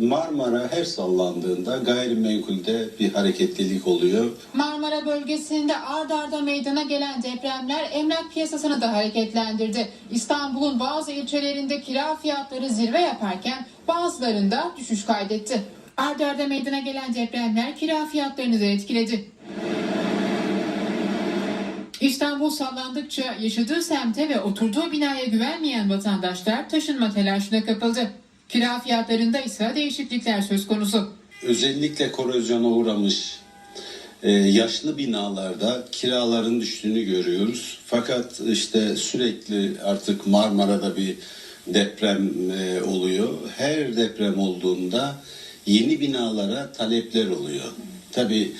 Marmara her sallandığında gayrimenkulde bir hareketlilik oluyor. Marmara bölgesinde ard arda meydana gelen depremler emlak piyasasını da hareketlendirdi. İstanbul'un bazı ilçelerinde kira fiyatları zirve yaparken bazılarında düşüş kaydetti. Ard arda meydana gelen depremler kira fiyatlarını da etkiledi. İstanbul sallandıkça yaşadığı semte ve oturduğu binaya güvenmeyen vatandaşlar taşınma telaşına kapıldı. Kira fiyatlarında ise değişiklikler söz konusu. Özellikle korozyona uğramış e, yaşlı binalarda kiraların düştüğünü görüyoruz. Fakat işte sürekli artık Marmara'da bir deprem e, oluyor. Her deprem olduğunda yeni binalara talepler oluyor. Tabii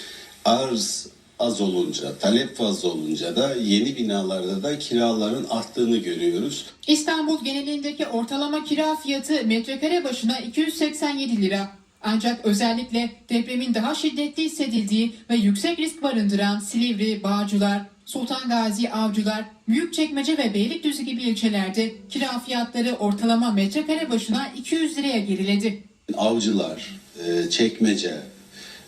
arz az olunca, talep fazla olunca da yeni binalarda da kiraların arttığını görüyoruz. İstanbul genelindeki ortalama kira fiyatı metrekare başına 287 lira. Ancak özellikle depremin daha şiddetli hissedildiği ve yüksek risk barındıran Silivri, Bağcılar, Sultan Gazi, Avcılar, Büyükçekmece ve Beylikdüzü gibi ilçelerde kira fiyatları ortalama metrekare başına 200 liraya geriledi. Avcılar, e, Çekmece,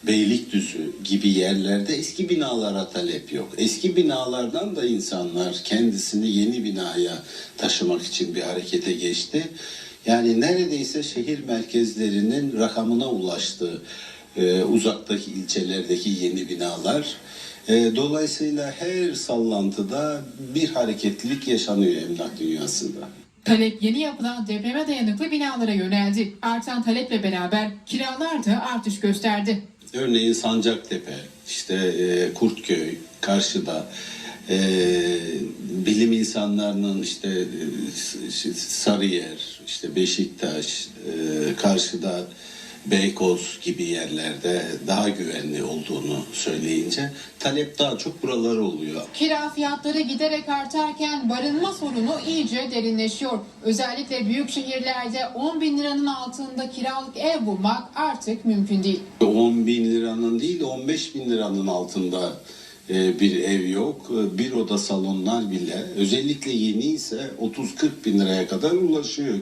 Beylikdüzü gibi yerlerde eski binalara talep yok. Eski binalardan da insanlar kendisini yeni binaya taşımak için bir harekete geçti. Yani neredeyse şehir merkezlerinin rakamına ulaştı e, uzaktaki ilçelerdeki yeni binalar. E, dolayısıyla her sallantıda bir hareketlilik yaşanıyor emlak dünyasında. Talep yeni yapılan depreme dayanıklı binalara yöneldi. Artan taleple beraber kiralar da artış gösterdi. Örneğin Sancaktepe, işte e, Kurtköy, karşıda e, bilim insanlarının işte e, Sarıyer, işte Beşiktaş, karşıda Beykoz gibi yerlerde daha güvenli olduğunu söyleyince talep daha çok buralar oluyor. Kira fiyatları giderek artarken barınma sorunu iyice derinleşiyor. Özellikle büyük şehirlerde 10 bin liranın altında kiralık ev bulmak artık mümkün değil. 10 bin liranın değil 15 bin liranın altında e, bir ev yok. E, Bir oda salonlar bile özellikle yeni ise 30-40 bin liraya kadar ulaşıyor.